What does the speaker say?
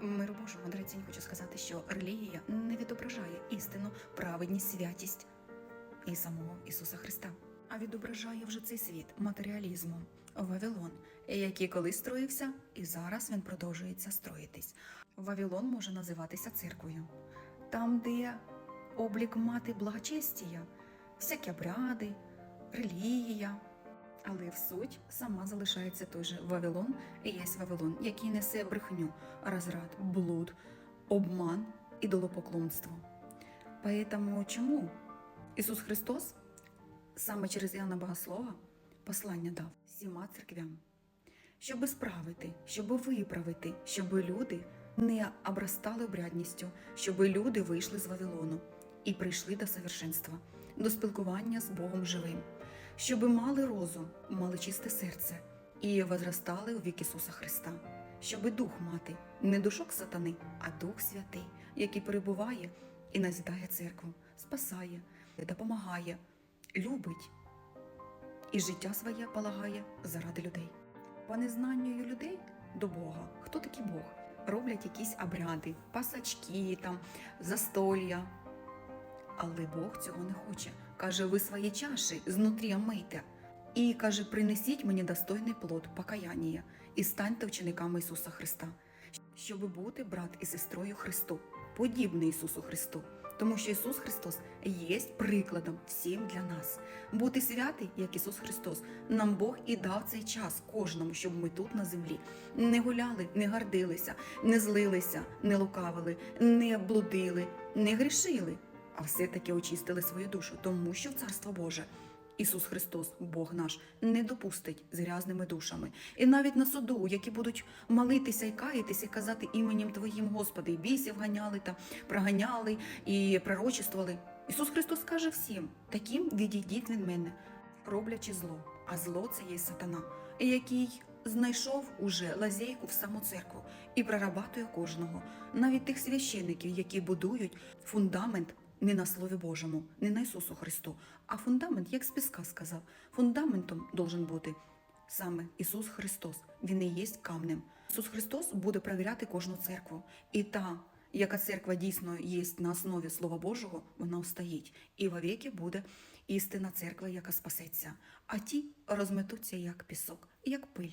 Миру Божому, дорогоцінні, хочу сказати, що релігія не відображає істину, праведність, святість і самого Ісуса Христа, а відображає вже цей світ матеріалізму, Вавилон, який колись строївся, і зараз він продовжується строїтись. Вавилон може називатися церквою, там, де облік мати благочестія, всякі обряди, релігія. Але в суть сама залишається той же Вавилон. І є Вавилон, який несе брехню, розрад, блуд, обман, ідолопоклонство. Поэтому чому Ісус Христос саме через Іоанна Богослова послання дав всіма церквям, щоб справити, щоб виправити, щоб люди не обрастали обрядністю, щоб люди вийшли з Вавилону і прийшли до совершенства, до спілкування з Богом живим, щоб мали розум, мали чисте серце і возростали у вік Ісуса Христа, щоб дух мати, не душок сатани, а Дух Святий, який перебуває і назідає церкву, спасає, допомагає, любить і життя своє полагає заради людей. По незнанню людей до Бога, хто такий Бог? Роблять якісь обряди, пасачки, там, застолля. Але Бог цього не хоче. Каже, ви свої чаші знутрі мийте. І каже, принесіть мені достойний плод покаяння і станьте вчениками Ісуса Христа, щоб бути брат і сестрою Христу, подібний Ісусу Христу. Тому що Ісус Христос є прикладом всім для нас. Бути святий, як Ісус Христос, нам Бог і дав цей час кожному, щоб ми тут на землі не гуляли, не гордилися, не злилися, не лукавили, не блудили, не грішили, а все-таки очистили свою душу, тому що Царство Боже. Ісус Христос, Бог наш, не допустить з грязними душами. І навіть на суду, які будуть молитися і каятися, і казати іменем Твоїм, Господи, і бісів ганяли та проганяли і пророчествували. Ісус Христос каже всім: таким відійдіть від мене, роблячи зло. А зло це є сатана, який знайшов уже лазейку в саму церкву і прорабатує кожного, навіть тих священиків, які будують фундамент не на Слові Божому, не на Ісусу Христу, а фундамент, як з піска сказав, фундаментом должен бути саме Ісус Христос. Він і є камнем. Ісус Христос буде перевіряти кожну церкву. І та, яка церква дійсно є на основі Слова Божого, вона встоїть. І вовіки буде істинна церква, яка спасеться. А ті розметуться як пісок, як пиль.